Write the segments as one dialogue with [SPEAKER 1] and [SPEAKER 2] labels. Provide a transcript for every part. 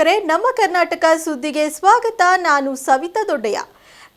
[SPEAKER 1] ವೀಕ್ಷಕರೇ ನಮ್ಮ ಕರ್ನಾಟಕ ಸುದ್ದಿಗೆ ಸ್ವಾಗತ. ನಾನು ಸವಿತಾ ದೊಡ್ಡಯ್ಯ.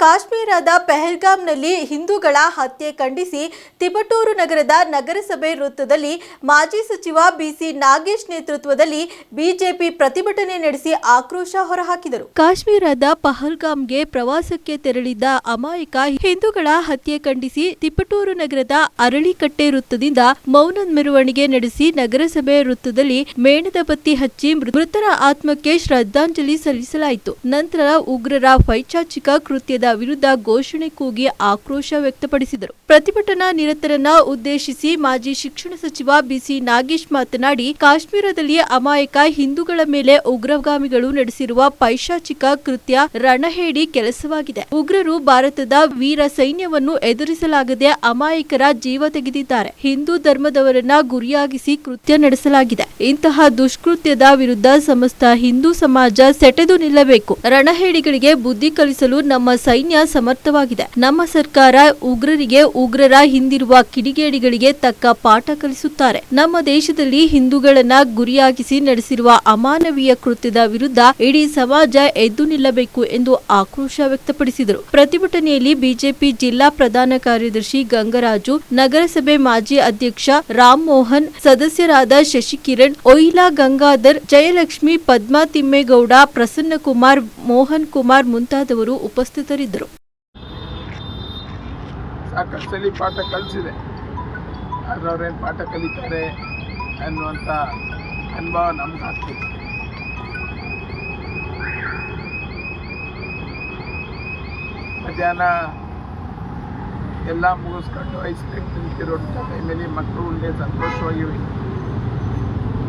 [SPEAKER 1] ಕಾಶ್ಮೀರದ ಪೆಹಲ್ಗಾಮ್ನಲ್ಲಿ ಹಿಂದೂಗಳ ಹತ್ಯೆ ಖಂಡಿಸಿ ತಿಬಟೂರು ನಗರದ ನಗರಸಭೆ ವೃತ್ತದಲ್ಲಿ ಮಾಜಿ ಸಚಿವ ಬಿಸಿ ನಾಗೇಶ್ ನೇತೃತ್ವದಲ್ಲಿ ಬಿಜೆಪಿ ಪ್ರತಿಭಟನೆ ನಡೆಸಿ ಆಕ್ರೋಶ ಹೊರಹಾಕಿದರು. ಕಾಶ್ಮೀರದ ಪಹಲ್ಗಾಮ್ಗೆ ಪ್ರವಾಸಕ್ಕೆ ತೆರಳಿದ್ದ ಅಮಾಯಕ ಹಿಂದೂಗಳ ಹತ್ಯೆ ಖಂಡಿಸಿ ತಿಪಟೂರು ನಗರದ ಅರಳಿಕಟ್ಟೆ ವೃತ್ತದಿಂದ ಮೌನ ಮೆರವಣಿಗೆ ನಡೆಸಿ ನಗರಸಭೆ ವೃತ್ತದಲ್ಲಿ ಮೇಣದ ಬತ್ತಿ ಹಚ್ಚಿ ಮೃತರ ಆತ್ಮಕ್ಕೆ ಶ್ರದ್ಧಾಂಜಲಿ ಸಲ್ಲಿಸಲಾಯಿತು. ನಂತರ ಉಗ್ರರ ಪೈಚಾಚಿಕ ಕೃತ್ಯದ ವಿರುದ್ಧ ಘೋಷಣೆ ಕೂಗಿ ಆಕ್ರೋಶ ವ್ಯಕ್ತಪಡಿಸಿದರು. ಪ್ರತಿಭಟನಾ ನಿರತರನ್ನ ಉದ್ದೇಶಿಸಿ ಮಾಜಿ ಶಿಕ್ಷಣ ಸಚಿವ ಬಿಸಿ ನಾಗೇಶ್ ಮಾತನಾಡಿ, ಕಾಶ್ಮೀರದಲ್ಲಿ ಅಮಾಯಕ ಹಿಂದೂಗಳ ಮೇಲೆ ಉಗ್ರಗಾಮಿಗಳು ನಡೆಸಿರುವ ಪೈಶಾಚಿಕ ಕೃತ್ಯ ರಣಹೇಡಿ ಕೆಲಸವಾಗಿದೆ. ಉಗ್ರರು ಭಾರತದ ವೀರ ಸೈನ್ಯವನ್ನು ಎದುರಿಸಲಾಗದೆ ಅಮಾಯಕರ ಜೀವ ತೆಗೆದಿದ್ದಾರೆ. ಹಿಂದೂ ಧರ್ಮದವರನ್ನ ಗುರಿಯಾಗಿಸಿ ಕೃತ್ಯ ನಡೆಸಲಾಗಿದೆ. ಇಂತಹ ದುಷ್ಕೃತ್ಯದ ವಿರುದ್ಧ ಸಮಸ್ತ ಹಿಂದೂ ಸಮಾಜ ಸೆಟೆದು ನಿಲ್ಲಬೇಕು. ರಣಹೇಡಿಗಳಿಗೆ ಬುದ್ಧಿ ಕಲಿಸಲು ನಮ್ಮ ಸೈನ್ಯ ಸಮರ್ಥವಾಗಿದೆ. ನಮ್ಮ ಸರ್ಕಾರ ಉಗ್ರರಿಗೆ ಉಗ್ರರ ಹಿಂದಿರುವ ಕಿಡಿಗೇಡಿಗಳಿಗೆ ತಕ್ಕ ಪಾಠ ಕಲಿಸುತ್ತಾರೆ. ನಮ್ಮ ದೇಶದಲ್ಲಿ ಹಿಂದೂಗಳನ್ನ ಗುರಿಯಾಗಿಸಿ ನಡೆಸಿರುವ ಅಮಾನವೀಯ ಕೃತ್ಯದ ವಿರುದ್ಧ ಇಡೀ ಸಮಾಜ ಎದ್ದು ನಿಲ್ಲಬೇಕು ಎಂದು ಆಕ್ರೋಶ ವ್ಯಕ್ತಪಡಿಸಿದರು. ಪ್ರತಿಭಟನೆಯಲ್ಲಿ ಬಿಜೆಪಿ ಜಿಲ್ಲಾ ಪ್ರಧಾನ ಕಾರ್ಯದರ್ಶಿ ಗಂಗರಾಜು, ನಗರಸಭೆ ಮಾಜಿ ಅಧ್ಯಕ್ಷ ರಾಮ್ ಮೋಹನ್, ಸದಸ್ಯರಾದ ಶಶಿಕಿರಣ್, ಒಯ್ಲಾ ಗಂಗಾಧರ್, ಜಯಲಕ್ಷ್ಮಿ ಪದ್ಮಾ ತಿಮ್ಮೇಗೌಡ, ಪ್ರಸನ್ನಕುಮಾರ್, ಮೋಹನ್ ಕುಮಾರ್ ಮುಂತಾದವರು ಉಪಸ್ಥಿತರಿದ್ದರು.
[SPEAKER 2] ಸಾಕಷ್ಟು ಪಾಠ ಕಲಿಸಿದೆ. ಆದರೆ ಪಾಠ ಕಲಿತಾರೆ ಅನ್ನುವಂಥ ಅನುಭವ ನಮ್ಗೆ ಆಗ್ತಿದೆ. ಮಧ್ಯಾಹ್ನ ಎಲ್ಲ ಮುಗಿಸ್ಕೊಂಡು ಐಸ್ ಕ್ರೀಮ್ ತಿಂತಿರೋಂಥ ಟೈಮಲ್ಲಿ ಮಕ್ಕಳು ಒಳ್ಳೆ ಸಂತೋಷವಾಗಿವೆ.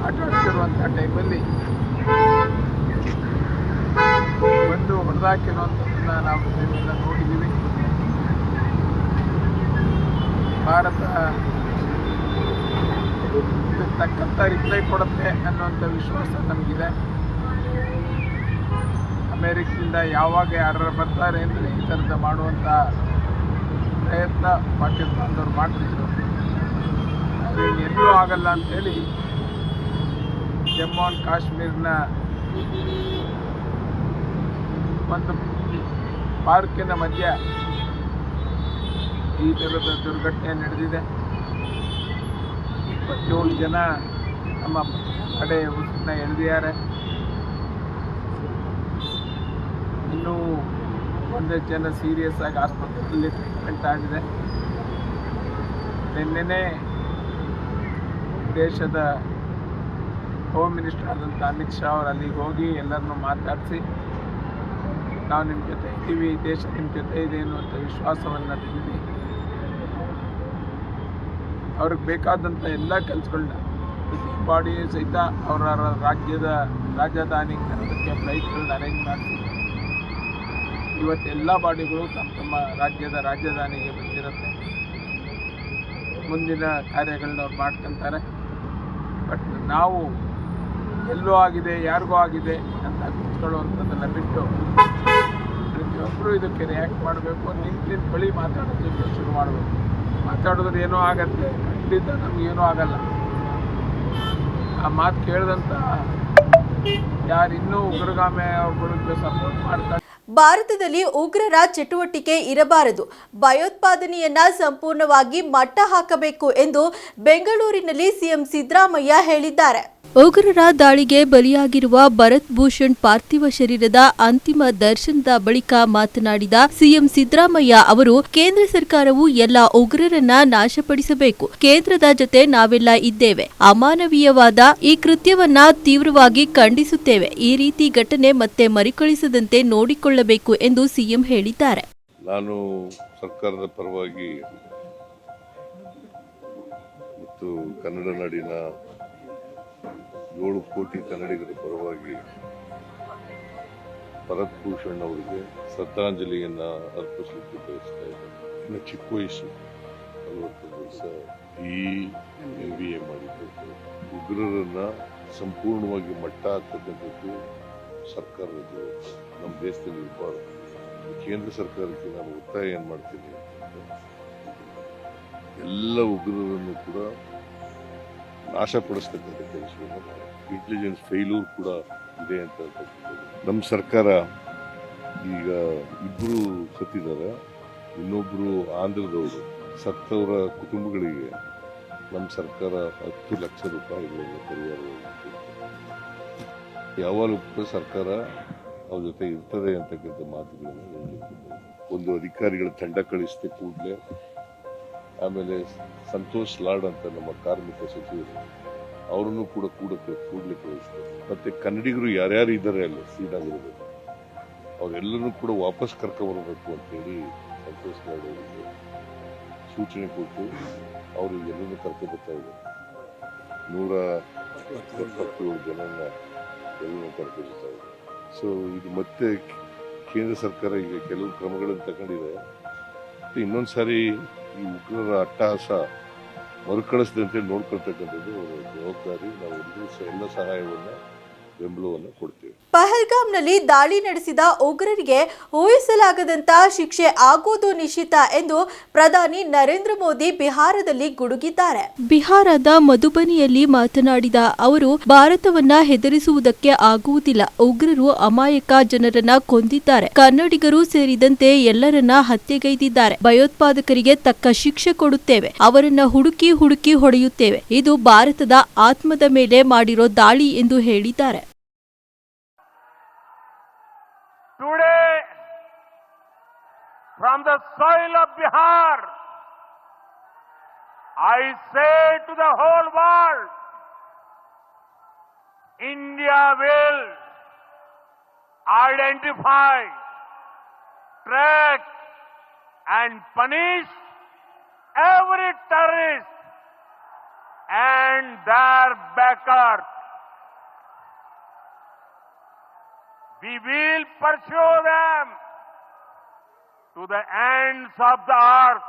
[SPEAKER 2] ಆಟ ಆಡ್ತಿರುವಂಥ ಟೈಮಲ್ಲಿ ಬಂದು ನಾವು ಇದನ್ನೆಲ್ಲ ನೋಡಿದ್ದೀವಿ. ಭಾರತ ತಕ್ಕಂಥ ರಿಪ್ಲೈ ಕೊಡುತ್ತೆ ಅನ್ನುವಂಥ ವಿಶ್ವಾಸ ನಮಗಿದೆ. ಅಮೇರಿಕದಿಂದ ಯಾವಾಗ ಯಾರು ಬರ್ತಾರೆ ಅಂದರೆ ಈ ಥರದ ಮಾಡುವಂಥ ಪ್ರಯತ್ನ ಪಾಕಿಸ್ತಾನದವ್ರು ಮಾಡ್ತಿದ್ರು. ಅದು ಎಲ್ಲೂ ಆಗಲ್ಲ ಅಂಥೇಳಿ ಜಮ್ಮು ಆ್ಯಂಡ್ ಕಾಶ್ಮೀರ್ನ ಒಂದು ಪಾರ್ಕಿನ ಮಧ್ಯ ಈ ಥರದ ದುರ್ಘಟನೆ ನಡೆದಿದೆ. ಇಪ್ಪತ್ತೇಳು ಜನ ನಮ್ಮ ಕಡೆ ಉಸಿರನ್ನ ಎಳೆದಿದ್ದಾರೆ. ಇನ್ನೂ ಒಂದೇ ಜನ ಸೀರಿಯಸ್ ಆಗಿ ಆಸ್ಪತ್ರೆಯಲ್ಲಿ ಟ್ರೀಟ್ಮೆಂಟ್ ಆಗಿದೆ. ನಿನ್ನೆ ದೇಶದ ಹೋಮ್ ಮಿನಿಸ್ಟರ್ ಆದಂಥ ಅಮಿತ್ ಶಾ ಅವರು ಅಲ್ಲಿಗೆ ಹೋಗಿ ಎಲ್ಲರನ್ನೂ ಮಾತಾಡಿಸಿ ನಾವು ನಿಮ್ಮ ಜೊತೆ ಇದ್ದೀವಿ, ದೇಶ ನಿಮ್ಮ ಜೊತೆ ಇದೆ ಅನ್ನುವಂಥ ವಿಶ್ವಾಸವನ್ನು ತುಂಬಿ ಅವ್ರಿಗೆ ಬೇಕಾದಂಥ ಎಲ್ಲ ಕೆಲಸಗಳನ್ನ ಬಾಡಿ ಸಹಿತ ಅವರ ರಾಜ್ಯದ ರಾಜಧಾನಿಗೆ ತರೋದಕ್ಕೆ ಫ್ಲೈಟ್ಗಳನ್ನ ಅರೇಂಜ್ ಮಾಡ್ತೀವಿ ಇವತ್ತೆಲ್ಲ ಬಾಡಿಗಳು ತಮ್ಮ ತಮ್ಮ ರಾಜ್ಯದ ರಾಜಧಾನಿಗೆ ಬಂದಿರುತ್ತೆ. ಮುಂದಿನ ಕಾರ್ಯಗಳನ್ನ ಅವ್ರು ಮಾಡ್ಕೊತಾರೆ. ಬಟ್ ನಾವು ಎಲ್ಲೋ ಆಗಿದೆ, ಯಾರಿಗೂ ಆಗಿದೆ ಅಂತ ಕೂತ್ಕೊಳ್ಳುವಂಥದ್ದನ್ನು ಬಿಟ್ಟು ಪ್ರತಿಯೊಬ್ಬರು ಇದಕ್ಕೆ ರಿಯಾಕ್ಟ್ ಮಾಡಬೇಕು ನಿಂತು ನಿಂತು ಬಳಿ ಮಾತಾಡೋದಕ್ಕೆ ಶುರು ಮಾಡಬೇಕು. ಮಾತಾಡಿದ್ರೆ ಏನೋ ಆಗತ್ತೆ, ಖಂಡಿತ ನಮಗೇನೂ ಆಗಲ್ಲ. ಆ ಮಾತು ಕೇಳಿದಂಥ ಯಾರು ಇನ್ನೂ ಗುರುಗೆ ಸಪೋರ್ಟ್ ಮಾಡ್ತಾರೆ
[SPEAKER 1] ಭಾರತದಲ್ಲಿ ಉಗ್ರರ ಚಟುವಟಿಕೆ ಇರಬಾರದು. ಭಯೋತ್ಪಾದನೆಯನ್ನ ಸಂಪೂರ್ಣವಾಗಿ ಮಟ್ಟ ಹಾಕಬೇಕು ಎಂದು ಬೆಂಗಳೂರಿನಲ್ಲಿ ಸಿಎಂ ಸಿದ್ದರಾಮಯ್ಯ ಹೇಳಿದ್ದಾರೆ. ಉಗ್ರರ ದಾಳಿಗೆ ಬಲಿಯಾಗಿರುವ ಭರತ್ ಭೂಷಣ್ ಪಾರ್ಥಿವ ಶರೀರದ ಅಂತಿಮ ದರ್ಶನದ ಬಳಿಕ ಮಾತನಾಡಿದ ಸಿಎಂ ಸಿದ್ದರಾಮಯ್ಯ ಅವರು, ಕೇಂದ್ರ ಸರ್ಕಾರವು ಎಲ್ಲ ಉಗ್ರರನ್ನ ನಾಶಪಡಿಸಬೇಕು. ಕೇಂದ್ರದ ಜೊತೆ ನಾವೆಲ್ಲ ಇದ್ದೇವೆ. ಅಮಾನವೀಯವಾದ ಈ ಕೃತ್ಯವನ್ನ ತೀವ್ರವಾಗಿ ಖಂಡಿಸುತ್ತೇವೆ. ಈ ರೀತಿ ಘಟನೆ ಮತ್ತೆ ಮರುಕಳಿಸದಂತೆ ನೋಡಿಕೊಳ್ಳಬೇಕು ಎಂದು ಸಿಎಂ ಹೇಳಿದ್ದಾರೆ.
[SPEAKER 3] ನಾನು ಸರ್ಕಾರದ ಪರವಾಗಿ ಮತ್ತು ಕನ್ನಡ ನಾಡಿನ ಏಳು ಕೋಟಿ ಕನ್ನಡಿಗರ ಪರವಾಗಿ ಭರತ್ ಭೂಷಣ್ ಅವರಿಗೆ ಶ್ರದ್ಧಾಂಜಲಿಯನ್ನ ಅರ್ಪಿಸಲಿಕ್ಕೆ ಬಯಸ್ತಾ ಇದ್ದೇನೆ. ಇನ್ನು ಚಿಕ್ಕ ವಯಸ್ಸು ನಲವತ್ತು ವರ್ಷ. ಈ ಎಂ ಬಿ ಎ ಮಾಡಿದ್ದು ಉಗ್ರರನ್ನ ಸಂಪೂರ್ಣವಾಗಿ ಮಟ್ಟ ಹಾಕ್ತಕ್ಕಂಥದ್ದು ಸರ್ಕಾರದ್ದು, ನಮ್ಮ ದೇಶದಲ್ಲಿ ಇರಬಾರ್ದು. ಕೇಂದ್ರ ಸರ್ಕಾರಕ್ಕೆ ನಾನು ಒತ್ತಾಯ ಏನು ಮಾಡ್ತೀನಿ ಎಲ್ಲ ಉಗ್ರರನ್ನು ಕೂಡ ನಾಶಪಡಿಸ್ತಕ್ಕಂಥ ಕೆಲಸವನ್ನು ಇಂಟೆಲಿಜೆನ್ಸ್ ಫೈಲೂರ್ ಕೂಡ ಇದೆ ಅಂತ ನಮ್ಮ ಸರ್ಕಾರ ಈಗ ಇಬ್ಬರು ಸತ್ತಿದ್ದಾರೆ. ಇನ್ನೊಬ್ಬರು ಆಂಧ್ರದವರು. ಸತ್ತವರ ಕುಟುಂಬಗಳಿಗೆ ನಮ್ಮ ಸರ್ಕಾರ ಹತ್ತು ಲಕ್ಷ ರೂಪಾಯಿಗಳನ್ನು ಕೊಡ್ತದೆ. ಯಾವಾಗಲೂ ಕೂಡ ಸರ್ಕಾರ ಅವ್ರ ಜೊತೆ ಇರ್ತದೆ ಅಂತಕ್ಕಂಥ ಮಾತುಗಳನ್ನು ಹೇಳಿದ್ದಾರೆ ಒಂದು ಅಧಿಕಾರಿಗಳ ತಂಡ ಕಳಿಸಿದ ಕೂಡಲೇ, ಆಮೇಲೆ ಸಂತೋಷ್ ಲಾಡ್ ಅಂತ ನಮ್ಮ ಕಾರ್ಮಿಕ ಸಚಿವರು ಅವರನ್ನು ಕೂಡ ಕೂಡ ಕೂಡಲೇ ಕಳಿಸ್ತಾರೆ ಮತ್ತೆ ಕನ್ನಡಿಗರು ಯಾರ್ಯಾರು ಇದ್ದಾರೆ ಅಲ್ಲಿ ಶ್ರೀನಗರದಲ್ಲಿ ಅವರೆಲ್ಲರನ್ನೂ ಕೂಡ ವಾಪಸ್ ಕರ್ಕೊಂಡ್ಬರ್ಬೇಕು ಅಂತೇಳಿ ಸಂತೋಷ್ ಲಾಡ್ ಅವರಿಗೆ ಸೂಚನೆ ಕೊಟ್ಟು ಅವರು ಎಲ್ಲರನ್ನೂ ಕರ್ಕೊಬರ್ತಾ ಇದ್ದಾರೆ. ನೂರ ಎಪ್ಪತ್ತೇಳು ಜನನ ಸೊ ಇದು ಮತ್ತೆ ಕೇಂದ್ರ ಸರ್ಕಾರ ಈಗ ಕೆಲವು ಕ್ರಮಗಳನ್ನು ತಗೊಂಡಿದೆ. ಇನ್ನೊಂದು ಸಾರಿ ಈ ಉಗ್ರರ ಅಟ್ಟಹಾಸ ಮರುಕಳಿಸದಂತೆ ನೋಡ್ಕೊಳ್ತಕ್ಕಂಥದ್ದು ಜವಾಬ್ದಾರಿ. ನಾವು ಎಲ್ಲ ಸಹಾಯವನ್ನು ಬೆಂಬಲವನ್ನು ಕೊಡ್ತೀವಿ.
[SPEAKER 1] ಪಹಲ್ಗಾಮ್ನಲ್ಲಿ ದಾಳಿ ನಡೆಸಿದ ಉಗ್ರರಿಗೆ ಊಹಿಸಲಾಗದಂತ ಶಿಕ್ಷೆ ಆಗುವುದು ನಿಶ್ಚಿತ ಎಂದು ಪ್ರಧಾನಿ ನರೇಂದ್ರ ಮೋದಿ ಬಿಹಾರದಲ್ಲಿ ಗುಡುಗಿದ್ದಾರೆ. ಬಿಹಾರದ ಮಧುಬನಿಯಲ್ಲಿ ಮಾತನಾಡಿದ ಅವರು ಭಾರತವನ್ನ ಹೆದರಿಸುವುದಕ್ಕೆ ಆಗುವುದಿಲ್ಲ. ಉಗ್ರರು ಅಮಾಯಕ ಜನರನ್ನ ಕೊಂದಿದ್ದಾರೆ. ಕನ್ನಡಿಗರು ಸೇರಿದಂತೆ ಎಲ್ಲರನ್ನ ಹತ್ಯೆಗೈದಿದ್ದಾರೆ. ಭಯೋತ್ಪಾದಕರಿಗೆ ತಕ್ಕ ಶಿಕ್ಷೆ ಕೊಡುತ್ತೇವೆ. ಅವರನ್ನ ಹುಡುಕಿ ಹುಡುಕಿ ಹೊಡೆಯುತ್ತೇವೆ. ಇದು ಭಾರತದ ಆತ್ಮದ ಮೇಲೆ ಮಾಡಿರೋ ದಾಳಿ ಎಂದು ಹೇಳಿದ್ದಾರೆ.
[SPEAKER 4] From the soil of Bihar, I say to the whole world, India will identify, track, and punish every terrorist and their backers. We will pursue them to the ends of the earth.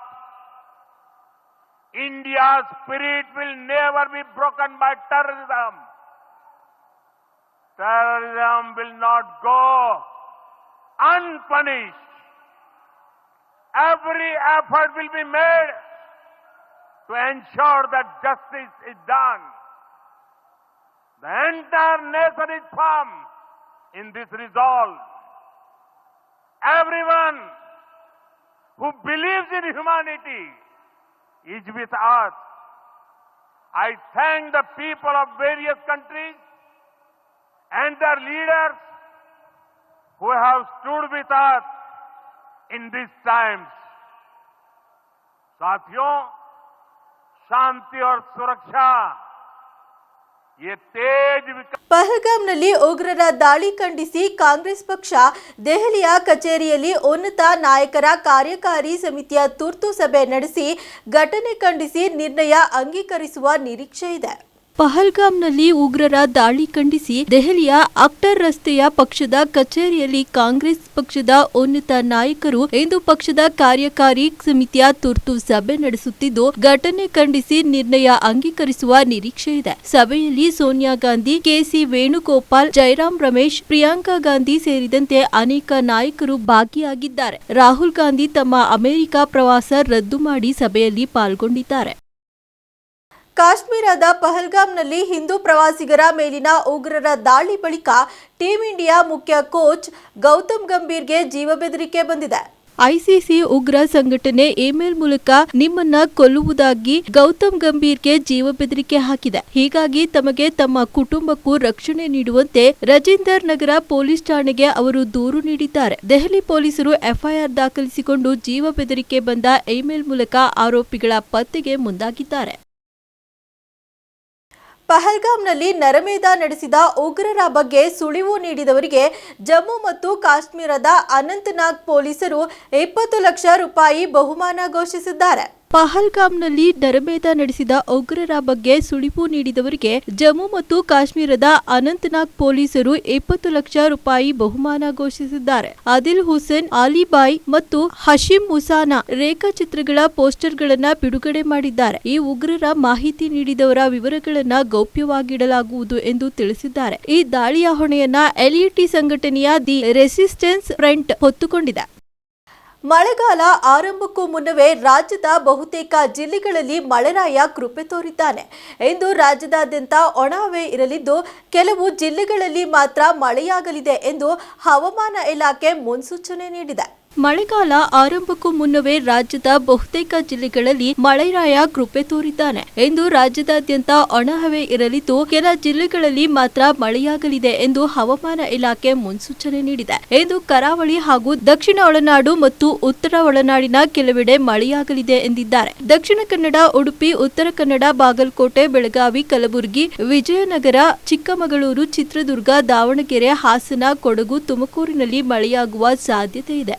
[SPEAKER 4] India's spirit will never be broken by terrorism. Terrorism will not go unpunished. Every effort will be made to ensure that justice is done. The entire nation is firm in this resolve. Everyone who believes in humanity is with us. I thank the people of various countries and their leaders who have stood with us in these times. साथियों शांति और सुरक्षा ये तेज विकास
[SPEAKER 1] ಪಹಲ್ಗಾಮ್ನಲ್ಲಿ ಉಗ್ರರ ದಾಳಿ ಖಂಡಿಸಿ ಕಾಂಗ್ರೆಸ್ ಪಕ್ಷ ದೆಹಲಿಯ ಕಚೇರಿಯಲ್ಲಿ ಉನ್ನತ ನಾಯಕರ ಕಾರ್ಯಕಾರಿ ಸಮಿತಿಯ ತುರ್ತು ಸಭೆ ನಡೆಸಿ ಘಟನೆ ಖಂಡಿಸಿ ನಿರ್ಣಯ ಅಂಗೀಕರಿಸುವ ನಿರೀಕ್ಷೆ ಇದೆ. ಪಹಲ್ಗಾಮ್ನಲ್ಲಿ ಉಗ್ರರ ದಾಳಿ ಖಂಡಿಸಿ ದೆಹಲಿಯ ಅಕ್ಟರ್ ರಸ್ತೆಯ ಪಕ್ಷದ ಕಚೇರಿಯಲ್ಲಿ ಕಾಂಗ್ರೆಸ್ ಪಕ್ಷದ ಉನ್ನತ ನಾಯಕರು ಇಂದು ಪಕ್ಷದ ಕಾರ್ಯಕಾರಿ ಸಮಿತಿಯ ತುರ್ತು ಸಭೆ ನಡೆಸುತ್ತಿದ್ದು, ಘಟನೆ ಖಂಡಿಸಿ ನಿರ್ಣಯ ಅಂಗೀಕರಿಸುವ ನಿರೀಕ್ಷೆ ಇದೆ. ಸಭೆಯಲ್ಲಿ ಸೋನಿಯಾ ಗಾಂಧಿ, ಕೆಸಿ ವೇಣುಗೋಪಾಲ್ ಜಯರಾಮ್ ರಮೇಶ್, ಪ್ರಿಯಾಂಕಾ ಗಾಂಧಿ ಸೇರಿದಂತೆ ಅನೇಕ ನಾಯಕರು ಭಾಗಿಯಾಗಿದ್ದಾರೆ. ರಾಹುಲ್ ಗಾಂಧಿ ತಮ್ಮ ಅಮೆರಿಕ ಪ್ರವಾಸ ರದ್ದು ಮಾಡಿ ಸಭೆಯಲ್ಲಿ ಪಾಲ್ಗೊಂಡಿದ್ದಾರೆ. ಕಾಶ್ಮೀರದ ಪಹಲ್ಗಾಮ್ನಲ್ಲಿ ಹಿಂದೂ ಪ್ರವಾಸಿಗರ ಮೇಲಿನ ಉಗ್ರರ ದಾಳಿ ಬಳಿಕ ಟೀಂ ಇಂಡಿಯಾ ಮುಖ್ಯ ಕೋಚ್ ಗೌತಮ್ ಗಂಭೀರ್ಗೆ ಜೀವ ಬೆದರಿಕೆ ಬಂದಿದೆ. ಐಸಿಸಿ ಉಗ್ರ ಸಂಘಟನೆ ಇಮೇಲ್ ಮೂಲಕ ನಿಮ್ಮನ್ನ ಕೊಲ್ಲುವುದಾಗಿ ಗೌತಮ್ ಗಂಭೀರ್ಗೆ ಜೀವ ಬೆದರಿಕೆ ಹಾಕಿದೆ. ಹೀಗಾಗಿ ತಮಗೆ ತಮ್ಮ ಕುಟುಂಬಕ್ಕೂ ರಕ್ಷಣೆ ನೀಡುವಂತೆ ರಜೀಂದರ್ ನಗರ ಪೊಲೀಸ್ ಠಾಣೆಗೆ ಅವರು ದೂರು ನೀಡಿದ್ದಾರೆ. ದೆಹಲಿ ಪೊಲೀಸರು ಎಫ್ಐಆರ್ ದಾಖಲಿಸಿಕೊಂಡು ಜೀವ ಬೆದರಿಕೆ ಬಂದ ಇಮೇಲ್ ಮೂಲಕ ಆರೋಪಿಗಳ ಪತ್ತೆಗೆ ಮುಂದಾಗಿದ್ದಾರೆ. ಪಹಲ್ಗಾಮ್ನಲ್ಲಿ ನರಮೇಧ ನಡೆಸಿದ ಉಗ್ರರ ಬಗ್ಗೆ ಸುಳಿವು ನೀಡಿದವರಿಗೆ ಜಮ್ಮು ಮತ್ತು ಕಾಶ್ಮೀರದ ಅನಂತನಾಗ್ ಪೊಲೀಸರು ಇಪ್ಪತ್ತು ಲಕ್ಷ ರೂಪಾಯಿ ಬಹುಮಾನ ಘೋಷಿಸಿದ್ದಾರೆ. ಪಹಲ್ಗಾಮ್ನಲ್ಲಿ ನರಮೇಧ ನಡೆಸಿದ ಉಗ್ರರ ಬಗ್ಗೆ ಸುಳಿವು ನೀಡಿದವರಿಗೆ ಜಮ್ಮು ಮತ್ತು ಕಾಶ್ಮೀರದ ಅನಂತನಾಗ್ ಪೊಲೀಸರು ಇಪ್ಪತ್ತು ಲಕ್ಷ ರೂಪಾಯಿ ಬಹುಮಾನ ಘೋಷಿಸಿದ್ದಾರೆ. ಆದಿಲ್ ಹುಸೇನ್, ಅಲಿಬಾಯ್ ಮತ್ತು ಹಶೀಂ ಮುಸಾನಾ ರೇಖಾಚಿತ್ರಗಳ ಪೋಸ್ಟರ್ಗಳನ್ನು ಬಿಡುಗಡೆ ಮಾಡಿದ್ದಾರೆ. ಈ ಉಗ್ರರ ಮಾಹಿತಿ ನೀಡಿದವರ ವಿವರಗಳನ್ನು ಗೌಪ್ಯವಾಗಿಡಲಾಗುವುದು ಎಂದು ತಿಳಿಸಿದ್ದಾರೆ. ಈ ದಾಳಿಯ ಹೊಣೆಯನ್ನ ಎಲ್ಇಟಿ ಸಂಘಟನೆಯ ದಿ ರೆಸಿಸ್ಟೆನ್ಸ್ ಫ್ರಂಟ್ ಹೊತ್ತುಕೊಂಡಿದೆ. ಮಳೆಗಾಲ ಆರಂಭಕ್ಕೂ ಮುನ್ನವೇ ರಾಜ್ಯದ ಬಹುತೇಕ ಜಿಲ್ಲೆಗಳಲ್ಲಿ ಮಳೆರಾಯ ಕೃಪೆ ತೋರಿದ್ದಾನೆ. ಇಂದು ರಾಜ್ಯದಾದ್ಯಂತ ಒಣಹವೆ ಇರಲಿದ್ದು, ಕೆಲವು ಜಿಲ್ಲೆಗಳಲ್ಲಿ ಮಾತ್ರ ಮಳೆಯಾಗಲಿದೆ ಎಂದು ಹವಾಮಾನ ಇಲಾಖೆ ಮುನ್ಸೂಚನೆ ನೀಡಿದೆ. ಮಳೆಗಾಲ ಆರಂಭಕ್ಕೂ ಮುನ್ನವೇ ರಾಜ್ಯದ ಬಹುತೇಕ ಜಿಲ್ಲೆಗಳಲ್ಲಿ ಮಳೆರಾಯ ಕೃಪೆ ತೋರಿದ್ದಾನೆ. ಎಂದು ರಾಜ್ಯದಾದ್ಯಂತ ಒಣಹವೆ ಇರಲಿದ್ದು, ಕೆಲ ಜಿಲ್ಲೆಗಳಲ್ಲಿ ಮಾತ್ರ ಮಳೆಯಾಗಲಿದೆ ಎಂದು ಹವಾಮಾನ ಇಲಾಖೆ ಮುನ್ಸೂಚನೆ ನೀಡಿದೆ. ಎಂದು ಕರಾವಳಿ ಹಾಗೂ ದಕ್ಷಿಣ ಒಳನಾಡು ಮತ್ತು ಉತ್ತರ ಒಳನಾಡಿನ ಕೆಲವೆಡೆ ಮಳೆಯಾಗಲಿದೆ ಎಂದಿದ್ದಾರೆ. ದಕ್ಷಿಣ ಕನ್ನಡ, ಉಡುಪಿ, ಉತ್ತರ ಕನ್ನಡ, ಬಾಗಲಕೋಟೆ, ಬೆಳಗಾವಿ, ಕಲಬುರಗಿ, ವಿಜಯನಗರ, ಚಿಕ್ಕಮಗಳೂರು, ಚಿತ್ರದುರ್ಗ, ದಾವಣಗೆರೆ, ಹಾಸನ, ಕೊಡಗು, ತುಮಕೂರಿನಲ್ಲಿ ಮಳೆಯಾಗುವ ಸಾಧ್ಯತೆ ಇದೆ.